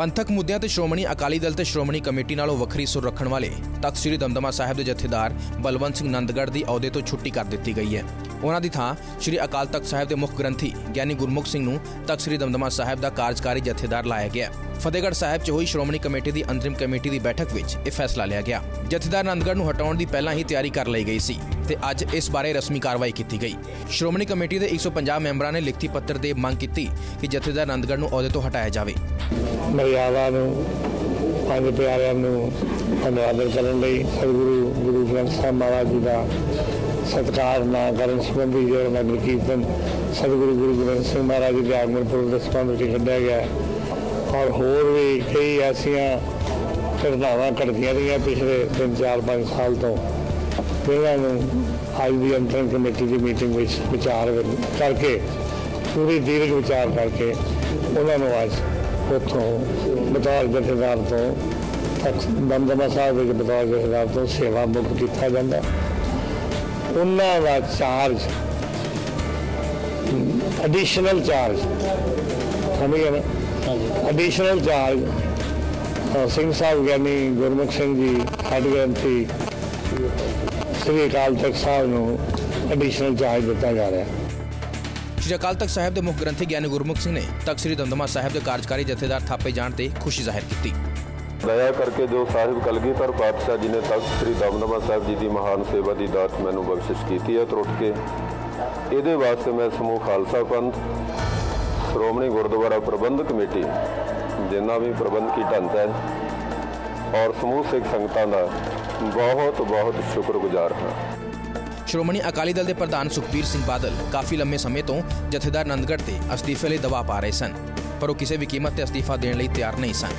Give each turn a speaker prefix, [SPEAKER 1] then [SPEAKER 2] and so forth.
[SPEAKER 1] ਪੰਥਕ ਮੁੱਦਿਆਂ ਤੇ ਸ਼੍ਰੋਮਣੀ ਅਕਾਲੀ ਦਲ ਤੇ ਸ਼੍ਰੋਮਣੀ ਕਮੇਟੀ ਨਾਲੋਂ ਵੱਖਰੀ ਸੁਰ ਰੱਖਣ ਵਾਲੇ ਤਖਤ ਸ੍ਰੀ ਦਮਦਮਾ ਸਾਹਿਬ ਦੇ ਜਥੇਦਾਰ ਬਲਵੰਤ ਸਿੰਘ ਨੰਦਗੜ੍ਹ ਦੀ ਅਹੁਦੇ ਤੋਂ ਛੁੱਟੀ ਕਰ ਦਿੱਤੀ ਗਈ ਹੈ। ਉਹਨਾਂ ਦੀ ਥਾਂ ਸ੍ਰੀ ਅਕਾਲ ਤਖਤ ਸਾਹਿਬ ਦੇ ਮੁੱਖ ਗ੍ਰੰਥੀ ਗਿਆਨੀ ਗੁਰਮੁਖ ਸਿੰਘ ਨੂੰ ਤਖਤ ਸ੍ਰੀ ਦਮਦਮਾ ਸਾਹਿਬ ਦਾ ਕਾਰਜਕਾਰੀ ਜਥੇਦਾਰ ਲਾਇਆ ਗਿਆ। ਫਤਿਹਗੜ੍ਹ ਸਾਹਿਬ 'ਚ ਹੋਈ ਸ਼੍ਰੋਮਣੀ ਕਮੇਟੀ ਦੀ ਅੰਤਰਿਮ ਕਮੇਟੀ ਦੀ ਬੈਠਕ ਵਿੱਚ ਇਹ ਫੈਸਲਾ ਲਿਆ ਗਿਆ। ਜਥੇਦਾਰ ਨੰਦਗੜ੍ਹ ਨੂੰ ਹਟਾਉਣ ਦੀ ਪਹਿਲਾਂ ਹੀ ਤਿਆਰੀ ਕਰ ਲਈ ਗਈ ਸੀ ਤੇ ਅੱਜ ਇਸ ਬਾਰੇ ਰਸਮੀ ਕਾਰਵਾਈ ਕੀਤੀ ਗਈ। ਸ਼੍ਰੋਮਣੀ ਕਮੇਟੀ ਦੇ 150 ਮੈਂਬਰਾਂ ਨੇ ਲਿਖਤੀ ਪੱਤਰ ਦੇ ਮੰਗ ਕੀਤੀ ਕਿ ਜਥੇਦਾਰ ਨੰਦਗੜ੍ਹ ਨੂੰ ਅਹੁਦੇ ਤੋਂ ਹਟਾਇਆ ਜਾਵੇ।
[SPEAKER 2] ਮਰਿਆਦਾ ਨੂੰ, ਪੰਜ ਪਿਆਰਿਆਂ ਨੂੰ ਧੰਨਵਾਦ ਕਰਨ ਲਈ ਸਤਿਗੁਰੂ, ਗੁਰੂ ਗ੍ਰੰਥ ਸਾਹਿਬ ਮਹਾਰਾਜ ਜੀ ਦਾ ਸਤਿਕਾਰ ਨਾ ਕਰਨ ਸੰਬੰਧੀ ਜਿਹੜਾ ਨਗਰ ਕੀਰਤਨ ਸਤਿਗੁਰੂ, ਗੁਰੂ ਗ੍ਰੰਥ ਸਾਹਿਬ ਮਹਾਰਾਜ ਜੀ ਦੇ ਆਗਮਨ ਪੁਰਬ ਦੇ ਸੰਬੰਧ ਵਿੱਚ ਕੱਢਿਆ ਗਿਆ ਔਰ ਹੋਰ ਵੀ ਕਈ ਐਸੀਆਂ ਘਟਨਾਵਾਂ ਘਟਦੀਆਂ ਰਹੀਆਂ ਪਿਛਲੇ 3-4-5 ਸਾਲ ਤੋਂ। ਇਹਨਾਂ ਨੂੰ ਅੱਜ ਦੀ ਅੰਤਰਨ ਕਮੇਟੀ ਦੀ ਮੀਟਿੰਗ ਵਿੱਚ ਵਿਚਾਰ ਕਰਕੇ, ਪੂਰੀ ਦੀਰਘ ਵਿਚਾਰ ਕਰਕੇ ਉਹਨਾਂ ਨੂੰ ਅੱਜ ਉੱਥੋਂ ਬਤੌਰ ਜਥੇਦਾਰ ਤੋਂ ਦਮਦਮਾ ਸਾਹਿਬ ਵਿੱਚ ਬਤੌਰ ਜਥੇਦਾਰ ਤੋਂ ਸੇਵਾ ਮੁਕਤ ਕੀਤਾ ਜਾਂਦਾ ਉਹਨਾਂ ਦਾ ਚਾਰਜ ਐਡੀਸ਼ਨਲ ਚਾਰਜ ਸਮਝਿਆ ਨਾ? Additional charge Singh Sahib Giani Gurmukh Singh ji head ਗ੍ਰੰਥੀ ਸ੍ਰੀ ਅਕਾਲ ਤਖਤ ਸਾਹਿਬ ਨੂੰ ਐਡੀਸ਼ਨਲ ਚਾਰਜ ਦਿੱਤਾ ਜਾ ਰਿਹਾ ਹੈ।
[SPEAKER 1] ਸ਼੍ਰੀ ਅਕਾਲ ਤਖਤ ਸਾਹਿਬ ਦੇ ਮੁੱਖ ਗ੍ਰੰਥੀ ਗਿਆਨੀ ਗੁਰਮੁਖ ਸਿੰਘ ਨੇ ਤਖਤ ਸ੍ਰੀ ਦਮਦਮਾ ਸਾਹਿਬ ਦੇ ਕਾਰਜਕਾਰੀ ਜਥੇਦਾਰ ਥਾਪੇ ਜਾਣ ਤੇ ਖੁਸ਼ੀ ਜ਼ਾਹਿਰ ਕੀਤੀ।
[SPEAKER 3] ਦਇਆ ਕਰਕੇ ਜੋ ਸਾਹਿਬ ਕਲਗੀਧਰ ਪਾਤਸ਼ਾਹ ਜੀ ਨੇ ਤਖਤ ਸ੍ਰੀ ਦਮਦਮਾ ਸਾਹਿਬ ਜੀ ਦੀ ਮਹਾਨ ਸੇਵਾ ਦੀ ਦਾਤ ਮੈਨੂੰ ਬਖਸ਼ਿਸ਼ ਕੀਤੀ ਹੈ ਤਰੁੱਟ ਕੇ। ਇਹਦੇ ਵਾਸਤੇ ਮੈਂ ਸਮੂਹ ਖਾਲਸਾ ਪੰਥ, ਸ਼੍ਰੋਮਣੀ ਗੁਰਦੁਆਰਾ ਪ੍ਰਬੰਧਕ ਕਮੇਟੀ, ਜਿੰਨਾ ਵੀ ਪ੍ਰਬੰਧਕੀ ਢਾਂਚਾ ਹੈ, ਔਰ ਸਮੂਹ ਸਿੱਖ ਸੰਗਤਾਂ ਦਾ ਬਹੁਤ ਬਹੁਤ ਸ਼ੁਕਰਗੁਜ਼ਾਰ ਹਾਂ।
[SPEAKER 1] ਸ਼੍ਰੋਮਣੀ ਅਕਾਲੀ ਦਲ ਦੇ ਪ੍ਰਧਾਨ ਸੁਖਬੀਰ ਸਿੰਘ ਬਾਦਲ ਕਾਫੀ ਲੰਮੇ ਸਮੇਂ ਤੋਂ ਜਥੇਦਾਰ ਨੰਦਗੜ੍ਹ ਤੇ ਅਸਤੀਫੇ ਲਈ ਦਬਾਅ ਪਾ ਰਹੇ ਸਨ, ਪਰ ਉਹ ਕਿਸੇ ਵੀ ਕੀਮਤ ਤੇ ਅਸਤੀਫਾ ਦੇਣ ਲਈ ਤਿਆਰ ਨਹੀਂ ਸਨ।